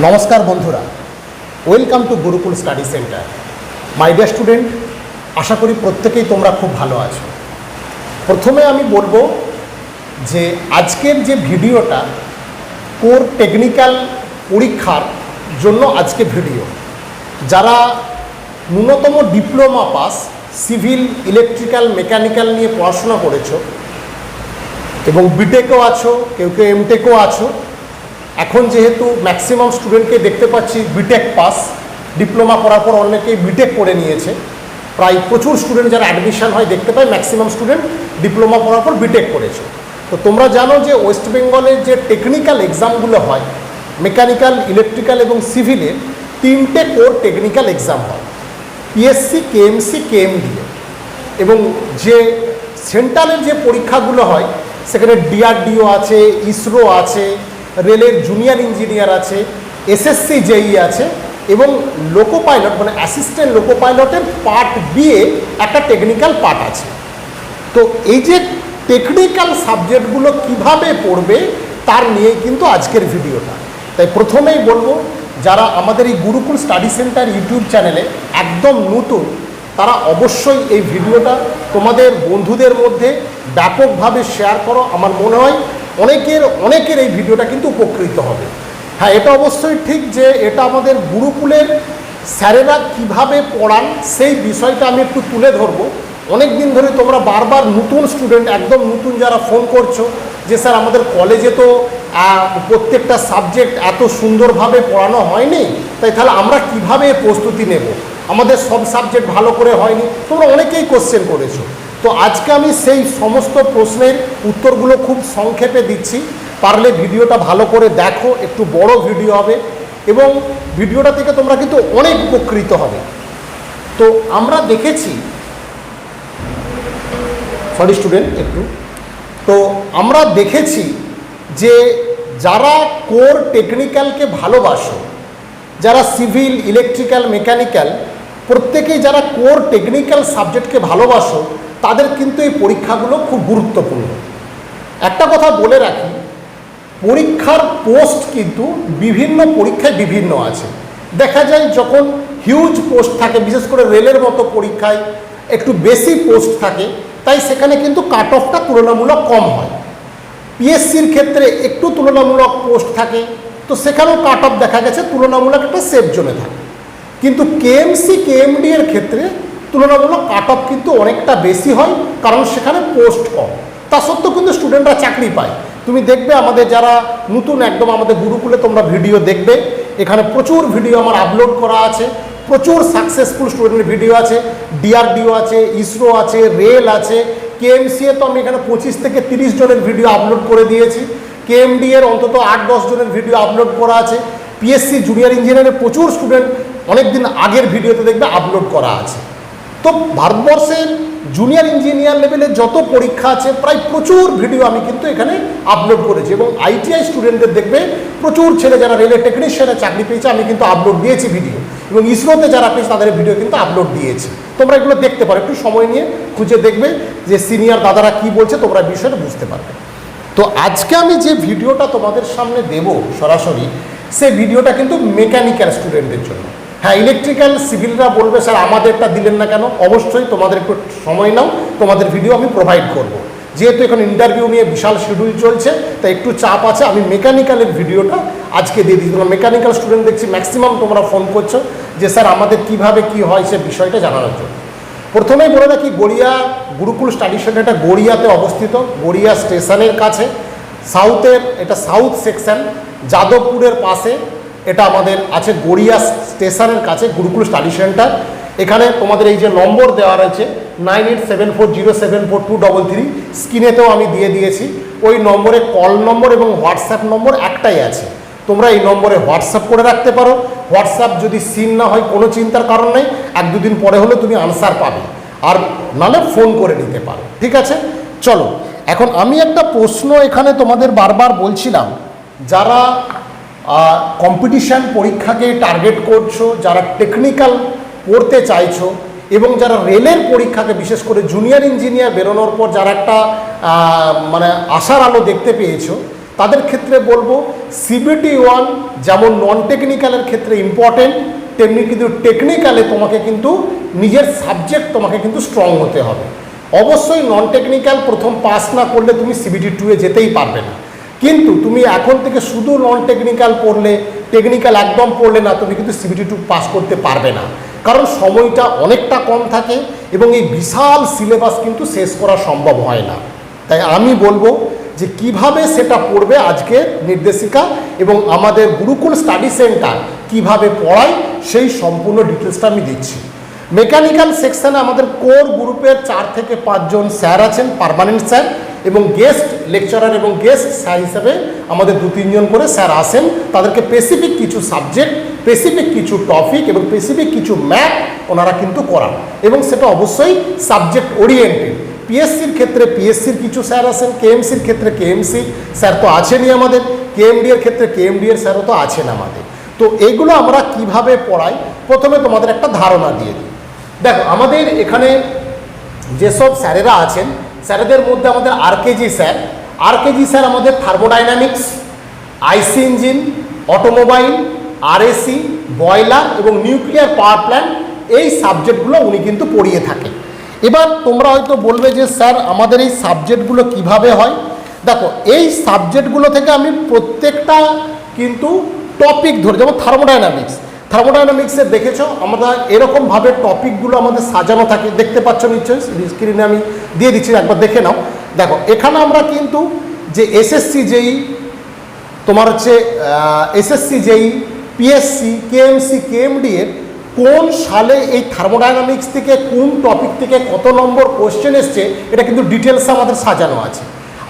নমস্কার বন্ধুরা welcome to Gurukul study centre my dear student আশা করি প্রত্যেকেই তোমরা খুব ভালো আছো। প্রথমে আমি বলব যে আজকের যে ভিডিওটা, কোর টেকনিক্যাল পরীক্ষার জন্য আজকে ভিডিও। যারা ন্যূনতম diploma pass civil electrical mechanical নিয়ে পড়াশোনা করেছ, এবং বিটেকও আছো, কেউ কেউ এমটেকও আছো এখন যেহেতু ম্যাক্সিমাম স্টুডেন্টকে দেখতে পাচ্ছি বিটেক পাস ডিপ্লোমা করার পর অনেকেই বিটেক করে নিয়েছে। প্রায় প্রচুর স্টুডেন্ট যারা অ্যাডমিশন হয় দেখতে পাই ম্যাক্সিমাম স্টুডেন্ট ডিপ্লোমা করার পর বিটেক করেছে। তো তোমরা জানো যে ওয়েস্ট বেঙ্গলের যে টেকনিক্যাল এক্সামগুলো হয় মেকানিক্যাল ইলেকট্রিক্যাল এবং সিভিলের তিনটে কোর টেকনিক্যাল এক্সাম হয়। পিএসসি কেএমসি কেএমডিএ এবং যে সেন্ট্রালের যে পরীক্ষাগুলো হয়, সেখানে ডিআরডিও আছে ইসরো আছে রেলের জুনিয়র ইঞ্জিনিয়ার আছে এসএসসি জেই আছে এবং লোকো পাইলট মানে অ্যাসিস্ট্যান্ট লোকো পাইলটের পার্ট বিয়ে একটা টেকনিক্যাল পার্ট আছে। তো এই যে টেকনিক্যাল সাবজেক্টগুলো কীভাবে পড়বে তার নিয়েই কিন্তু আজকের ভিডিওটা। তাই প্রথমেই বলব, যারা আমাদের এই গুরুকুল স্টাডি সেন্টার ইউটিউব চ্যানেলে একদম নতুন, তারা অবশ্যই এই ভিডিওটা তোমাদের বন্ধুদের মধ্যে ব্যাপকভাবে শেয়ার করো। আমার মনে হয় অনেকের অনেকের এই ভিডিওটা কিন্তু উপকৃত হবে। হ্যাঁ এটা অবশ্যই ঠিক যে এটা আমাদের গুরুকুলের স্যারেরা কীভাবে পড়ান সেই বিষয়টা আমি একটু তুলে ধরবো। অনেক দিন ধরে তোমরা বারবার নতুন স্টুডেন্ট, একদম নতুন যারা ফোন করছ যে, স্যার, আমাদের কলেজে তো প্রত্যেকটা সাবজেক্ট এত সুন্দরভাবে পড়ানো হয়নি, তাই তাহলে আমরা কীভাবে প্রস্তুতি নেব? আমাদের সব সাবজেক্ট ভালো করে হয়নি। তোমরা অনেকেই কোশ্চেন করেছ। তো আজকে আমি সেই সমস্ত প্রশ্নের উত্তরগুলো খুব সংক্ষেপে দিচ্ছি। পারলে ভিডিওটা ভালো করে দেখো, একটু বড় ভিডিও হবে এবং ভিডিওটা থেকে তোমরা কিন্তু অনেক উপকৃত হবে। তো আমরা দেখেছি সরি স্টুডেন্ট একটু। তো আমরা দেখেছি যে যারা কোর টেকনিক্যালকে ভালোবাসো, যারা সিভিল ইলেকট্রিক্যাল মেকানিক্যাল প্রত্যেকেই যারা কোর টেকনিক্যাল সাবজেক্টকে ভালোবাসো তাদের কিন্তু এই পরীক্ষাগুলো খুব গুরুত্বপূর্ণ। একটা কথা বলে রাখি, পরীক্ষার পোস্ট কিন্তু বিভিন্ন পরীক্ষায় বিভিন্ন আছে। দেখা যায় যখন হিউজ পোস্ট থাকে, বিশেষ করে রেলের মতো পরীক্ষায় একটু বেশি পোস্ট থাকে, তাই সেখানে কিন্তু কাট অফটা তুলনামূলক কম হয়। পিএসসির ক্ষেত্রে একটু তুলনামূলক পোস্ট থাকে, তো সেখানেও কাট অফ দেখা গেছে, তুলনামূলক একটা সেফ জোনে থাকে। কিন্তু কেএমসি কেএমডি এর ক্ষেত্রে তুলনামূলক কাট অফ কিন্তু অনেকটা বেশি হয়, কারণ সেখানে পোস্ট কম। তা সত্ত্বেও কিন্তু স্টুডেন্টরা চাকরি পায়। তুমি দেখবে আমাদের যারা নতুন একদম আমাদের গুরুকুলে তোমরা ভিডিও দেখবে, এখানে প্রচুর ভিডিও আমার আপলোড করা আছে, প্রচুর সাকসেসফুল স্টুডেন্টের ভিডিও আছে ডিআরডিও আছে ইসরো আছে, রেল আছে কেএমসি এ তো আমি এখানে পঁচিশ থেকে তিরিশ জনের ভিডিও আপলোড করে দিয়েছি কেএমডি এর অন্তত আট দশ জনের ভিডিও আপলোড করা আছে পিএসসি জুনিয়র ইঞ্জিনিয়ারের প্রচুর স্টুডেন্ট অনেক দিন আগের ভিডিওতে দেখবে আপলোড করা আছে। তো ভারতবর্ষের জুনিয়র ইঞ্জিনিয়ার লেভেলের যত পরীক্ষা আছে, প্রায় প্রচুর ভিডিও আমি কিন্তু এখানে আপলোড করেছি এবং আইটিআই স্টুডেন্টদের দেখবে প্রচুর ছেলে যারা রেলের টেকনিশিয়ানে চাকরি পেয়েছে, আমি কিন্তু আপলোড দিয়েছি ভিডিও এবং ইসরোতে যারা পেয়েছে, তাদের ভিডিও কিন্তু আপলোড দিয়েছি। তোমরা এগুলো দেখতে পারো, একটু সময় নিয়ে খুঁজে দেখবে যে সিনিয়র দাদারা কি বলছে, তোমরা বিষয়টা বুঝতে পারবে। তো আজকে আমি যে ভিডিওটা তোমাদের সামনে দেব সরাসরি সেই ভিডিওটা কিন্তু মেকানিক্যাল স্টুডেন্টের জন্য। হ্যাঁ ইলেকট্রিক্যাল সিভিলরা বলবে, স্যার, আমাদেরটা দিলেন না কেন? অবশ্যই তোমাদের একটু সময় নাও, তোমাদের ভিডিও আমি প্রোভাইড করব। যেহেতু এখন ইন্টারভিউ নিয়ে বিশাল শিডিউল চলছে, তাই একটু চাপ আছে, আমি মেকানিক্যালের ভিডিওটা আজকে দিয়ে দিই তোমরা মেকানিক্যাল স্টুডেন্ট দেখছি ম্যাক্সিমাম তোমরা ফোন করছ যে, স্যার, আমাদের কীভাবে কি হয় সে বিষয়টা জানানোর জন্য। প্রথমেই বলে রাখি, গড়িয়া গুরুকুল স্টাডি সেন্টারটা গড়িয়াতে অবস্থিত, গড়িয়া স্টেশনের কাছে। সাউথের এটা সাউথ সেকশন যাদবপুরের পাশে এটা আমাদের আছে গড়িয়া স্টেশনের কাছে, গুরুকুল স্টাডি সেন্টার। এখানে তোমাদের এই যে নম্বর দেওয়া রয়েছে, nine eight seven four zero seven four two double three, স্ক্রিনেতেও আমি দিয়ে দিয়েছি। ওই নম্বরে কল নম্বর এবং হোয়াটসঅ্যাপ নম্বর একটাই আছে। তোমরা এই নম্বরে হোয়াটসঅ্যাপ করে রাখতে পারো। হোয়াটসঅ্যাপ যদি সিন না হয়, কোনো চিন্তার কারণ নেই। এক দুদিন পরে হলে তুমি আনসার পাবে। আর নালে ফোন করে নিতে পারো। ঠিক আছে? চলো, এখন আমি একটা প্রশ্ন এখানে তোমাদের বারবার বলছিলাম। যারা কম্পিটিশান পরীক্ষাকে টার্গেট করছ, যারা টেকনিক্যাল পড়তে চাইছো, এবং যারা রেলের পরীক্ষাকে, বিশেষ করে জুনিয়র ইঞ্জিনিয়ার বেরোনোর পর যারা একটা মানে আশার আলো দেখতে পেয়েছ, তাদের ক্ষেত্রে বলব সিবিটি ওয়ান যেমন নন টেকনিক্যালের ক্ষেত্রে ইম্পর্টেন্ট তেমনি কিন্তু টেকনিক্যালে তোমাকে কিন্তু নিজের সাবজেক্ট তোমাকে কিন্তু স্ট্রং হতে হবে। অবশ্যই নন টেকনিক্যাল প্রথম পাস না করলে তুমি সিবিটি টুয়ে যেতেই পারবে না। কিন্তু তুমি এখন থেকে শুধু নন টেকনিক্যাল পড়লে টেকনিক্যাল একদম পড়লে না, তুমি কিন্তু সিবিটি টু পাস করতে পারবে না। কারণ সময়টা অনেকটা কম থাকে এবং এই বিশাল সিলেবাস কিন্তু শেষ করা সম্ভব হয় না। তাই আমি বলব যে কীভাবে সেটা পড়বে আজকের নির্দেশিকা এবং আমাদের গুরুকুল স্টাডি সেন্টার কীভাবে পড়ায়, সেই সম্পূর্ণ ডিটেলসটা আমি দিচ্ছি। মেকানিক্যাল সেকশনে আমাদের কোর গ্রুপের চার থেকে পাঁচজন স্যার আছেন পার্মানেন্ট স্যার। এবং গেস্ট লেকচারার এবং গেস্ট স্যার হিসাবে আমাদের দু তিনজন করে স্যার আসেন। তাদেরকে স্পেসিফিক কিছু সাবজেক্ট স্পেসিফিক কিছু টপিক এবং স্পেসিফিক কিছু ম্যাথ ওনারা কিন্তু করান। এবং সেটা অবশ্যই সাবজেক্ট ওরিয়েন্টেড পিএসসির ক্ষেত্রে পিএসসির কিছু স্যার আছেন কেএমসির ক্ষেত্রে কেএমসি স্যার তো আছেনই আমাদের। কেএমডি এর ক্ষেত্রে কেএমডি এর স্যারও তো আছেন আমাদের। তো এগুলো আমরা কীভাবে পড়াই? প্রথমে তোমাদের একটা ধারণা দিয়ে দিই। দেখো, আমাদের এখানে যেসব স্যারেরা আছেন স্যারেদের মধ্যে আমাদের আরকেজি স্যার। আরকেজি স্যার আমাদের thermodynamics IC engine automobile RAC boiler এবং নিউক্লিয়ার পাওয়ার প্ল্যান্ট এই সাবজেক্টগুলো উনি কিন্তু পড়িয়ে থাকেন। এবার তোমরা হয়তো বলবে যে স্যার, আমাদের এই সাবজেক্টগুলো কীভাবে হয়? দেখো, এই সাবজেক্টগুলো থেকে আমি প্রত্যেকটা কিন্তু টপিক ধরে, যেমন থার্মোডাইনামিক্স থার্মোডাইনামিক্সে দেখেছ? আমরা এরকমভাবে টপিকগুলো আমাদের সাজানো থাকে। দেখতে পাচ্ছ নিশ্চয়ই? স্ক্রিনে আমি দিয়ে দিচ্ছি, একবার দেখে নাও। দেখো, এখানে আমরা কিন্তু যে এসএসসি যেই, তোমার হচ্ছে এসএসসি যেই পিএসসি কেএমসি কেএমডি এর কোন সালে এই থার্মোডাইনামিক্স থেকে, কোন টপিক থেকে কত নম্বর কোশ্চেন এসছে, এটা কিন্তু ডিটেলস আমাদের সাজানো আছে।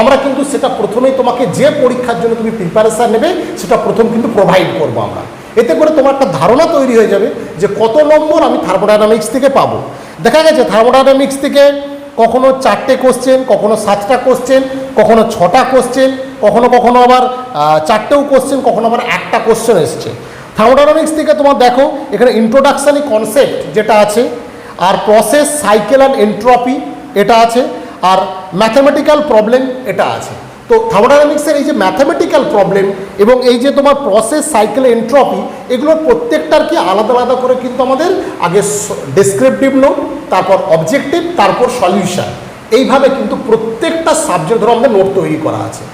আমরা কিন্তু সেটা প্রথমেই তোমাকে যে পরীক্ষার জন্য তুমি প্রিপারেশান নেবে, সেটা প্রথম কিন্তু প্রোভাইড করব আমরা। এতে করে তোমার একটা ধারণা তৈরি হয়ে যাবে যে কত নম্বর আমি থার্মোডাইনামিক্স থেকে পাবো। দেখা গেছে থার্মোডাইনামিক্স থেকে কখনো চারটে কোশ্চেন কখনো সাতটা কোশ্চেন কখনো ছটা কোশ্চেন কখনো কখনো আবার চারটেও কোশ্চেন কখনো আবার একটা কোশ্চেন এসছে। থার্মোডাইনামিক্স থেকে তোমার দেখো, এখানে ইন্ট্রোডাকশানি কনসেপ্ট যেটা আছে, আর প্রসেস সাইকেল অ্যান্ড এন্ট্রপি এটা আছে, আর ম্যাথামেটিক্যাল প্রবলেম এটা আছে। তো থার্মোডাইনামিক্সের এই যে ম্যাথামেটিক্যাল প্রবলেম এবং এই যে তোমার প্রসেস সাইকেল এন্ট্রপি এগুলোর প্রত্যেকটার কি আলাদা আলাদা করে কিন্তু আমাদের আগে ডেসক্রিপটিভ নোট তারপর অবজেক্টিভ তারপর সলিউশন এইভাবে কিন্তু প্রত্যেকটা সাবজেক্ট ধরো আমাদের নোট তৈরি করা আছে।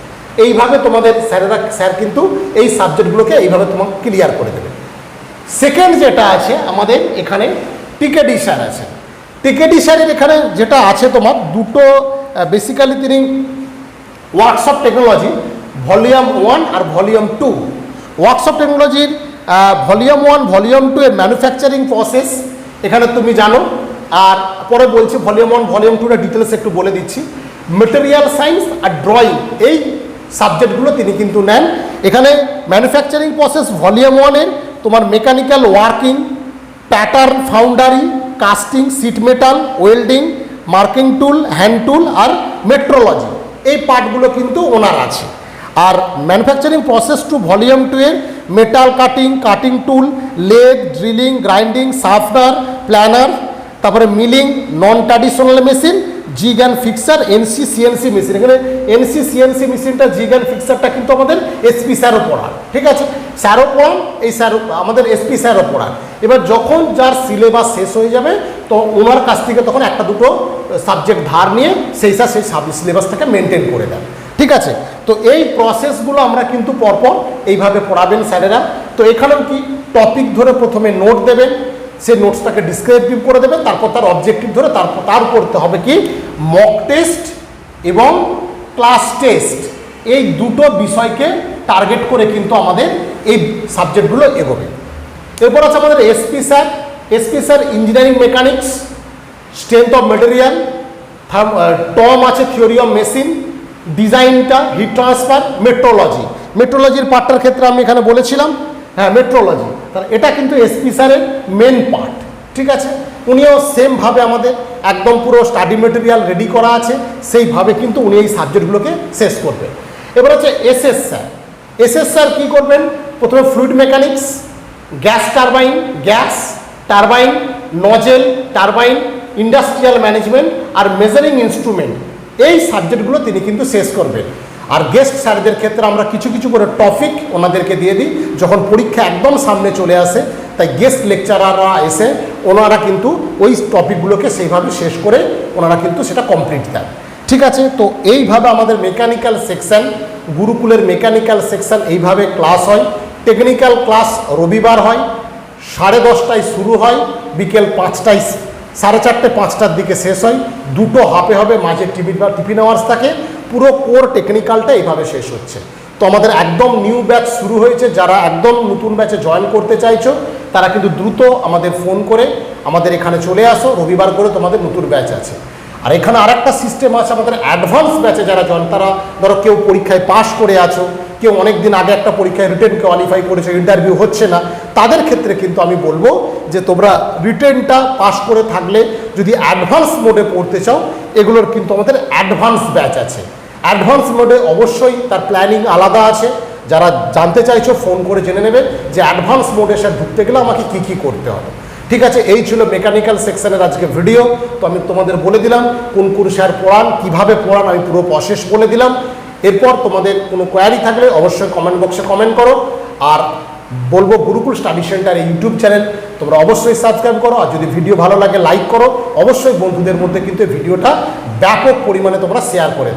এইভাবে তোমাদের স্যারেরা, স্যার কিন্তু এই সাবজেক্টগুলোকে এইভাবে তোমাকে ক্লিয়ার করে দেবে। সেকেন্ড যেটা আছে, আমাদের এখানে টিকেডি স্যার আছে। টিকেডি স্যারের এখানে যেটা আছে তোমার, দুটো বেসিক্যালি তিনি ওয়ার্কশপ টেকনোলজি ভলিউম ওয়ান আর ভলিউম টু ওয়ার্কশপ টেকনোলজির ভলিউম ওয়ান ভলিউম টু এর ম্যানুফ্যাকচারিং প্রসেস এখানে তুমি জানো। আর পরে বলছি ভলিউম ওয়ান ভলিউম টুটা ডিটেলস একটু বলে দিচ্ছি। মেটেরিয়াল সায়েন্স আর ড্রয়িং এই সাবজেক্টগুলো তিনি কিন্তু নেন। এখানে ম্যানুফ্যাকচারিং প্রসেস ভলিউম ওয়ানের তোমার mechanical working pattern foundry casting sheet metal welding marking tool hand tool আর মেট্রোলজি এই পার্টগুলো কিন্তু ওনার আছে। আর manufacturing process two volume two এর metal cutting cutting tool lathe drilling grinding shaper planer তারপরে milling non traditional machine jig গ্যান fixture NC CNC machine এখানে NC CNC মেশিনটা jig গ্যান ফিক্সারটা কিন্তু আমাদের এসপি স্যারও পড়ান ঠিক আছে? স্যারও পড়ান এই স্যার আমাদের এসপি স্যারও পড়ান এবার যখন যার সিলেবাস শেষ হয়ে যাবে, তো ওনার কাছ থেকে তখন একটা দুটো সাবজেক্ট ধার নিয়ে সেই স্যার সেই সিলেবাসটাকে মেনটেন করে দেন। ঠিক আছে? তো এই প্রসেসগুলো আমরা কিন্তু পরপর এইভাবে পড়াবেন স্যারেরা তো এখানেও কি? টপিক ধরে প্রথমে নোট দেবেন। সে নোটসটাকে ডিসক্রিপটিভ করে দেবে, তারপর তার অবজেক্টিভ ধরে তারপর তার করতে হবে কি? মক টেস্ট এবং ক্লাস টেস্ট এই দুটো বিষয়কে টার্গেট করে কিন্তু আমাদের এই সাবজেক্টগুলো এগোবে। এরপর আছে আমাদের SP sir SP sir engineering mechanics strength of material TOM আছে থিওরি অফ মেশিন ডিজাইনটা হিট ট্রান্সফার মেট্রোলজি মেট্রোলজির পার্টটার ক্ষেত্রে আমি এখানে বলেছিলাম হ্যাঁ মেট্রোলজি তাহলে এটা কিন্তু এসপি স্যারের মেন পার্ট ঠিক আছে? উনিও সেমভাবে আমাদের একদম পুরো স্টাডি মেটেরিয়াল রেডি করা আছে, সেইভাবে কিন্তু উনি এই সাবজেক্টগুলোকে শেষ করবেন। এবার হচ্ছে এসএস স্যার। এসএস স্যার কী করবেন? প্রথমে fluid mechanics gas turbine gas turbine nozzle turbine industrial management আর মেজারিং ইনস্ট্রুমেন্ট এই সাবজেক্টগুলো তিনি কিন্তু শেষ করবেন। আর গেস্ট স্যারদের ক্ষেত্রে আমরা কিছু কিছু করে টপিক ওনাদেরকে দিয়ে দিই। যখন পরীক্ষা একদম সামনে চলে আসে, তাই গেস্ট লেকচারাররা এসে ওনারা কিন্তু ওই টপিকগুলোকে সেইভাবে শেষ করে ওনারা কিন্তু সেটা কমপ্লিট দেন। ঠিক আছে? তো এইভাবে আমাদের মেকানিক্যাল সেকশন গুরুকুলের মেকানিক্যাল সেকশন এইভাবে ক্লাস হয়। টেকনিক্যাল ক্লাস রবিবার হয়, সাড়ে দশটায় শুরু হয়, বিকেল পাঁচটায় সাড়ে চারটে, পাঁচটার দিকে শেষ হয়। দুটো হাফে হবে, মাঝে টিফিন বা টিফিন আওয়ার্স থাকে। পুরো কোর টেকনিক্যালটা এইভাবে শেষ হচ্ছে। তো আমাদের একদম নিউ ব্যাচ শুরু হয়েছে, যারা একদম নতুন ব্যাচে জয়েন করতে চাইছো, তারা কিন্তু দ্রুত আমাদের ফোন করে আমাদের এখানে চলে আসো, রবিবার করে তোমাদের নতুন ব্যাচ আছে। আর এখানে আরেকটা সিস্টেম আছে আমাদের অ্যাডভান্স ব্যাচে যারা জয়েন তারা ধরো কেউ পরীক্ষায় পাশ করে আছো, কেউ অনেক দিন আগে একটা পরীক্ষায় রিটেন কোয়ালিফাই করেছ ইন্টারভিউ হচ্ছে না, তাদের ক্ষেত্রে কিন্তু আমি বলব যে তোমরা রিটেনটা পাশ করে থাকলে যদি অ্যাডভান্স মোডে পড়তে চাও, এগুলোর কিন্তু আমাদের অ্যাডভান্স ব্যাচ আছে। অ্যাডভান্স মোডে অবশ্যই তার প্ল্যানিং আলাদা আছে। যারা জানতে চাইছো, ফোন করে জেনে নেবে যে অ্যাডভান্স মোডে স্যার ঢুকতে গেলে আমাকে কি কি করতে হবে। ঠিক আছে, এই ছিল মেকানিক্যাল সেকশনের আজকে ভিডিও তো আমি তোমাদের বলে দিলাম কোন কোন স্যার পড়ান, কীভাবে পড়ান, আমি পুরো প্রসেস বলে দিলাম। এরপর তোমাদের কোনো কোয়ারি থাকলে অবশ্যই কমেন্ট বক্সে কমেন্ট করো। আর বলব Gurukul study centre YouTube channel তোমরা অবশ্যই সাবস্ক্রাইব করো। আর যদি ভিডিও ভালো লাগে লাইক করো। অবশ্যই বন্ধুদের মধ্যে কিন্তু ভিডিওটা ব্যাপক পরিমাণে তোমরা শেয়ার করে দাও।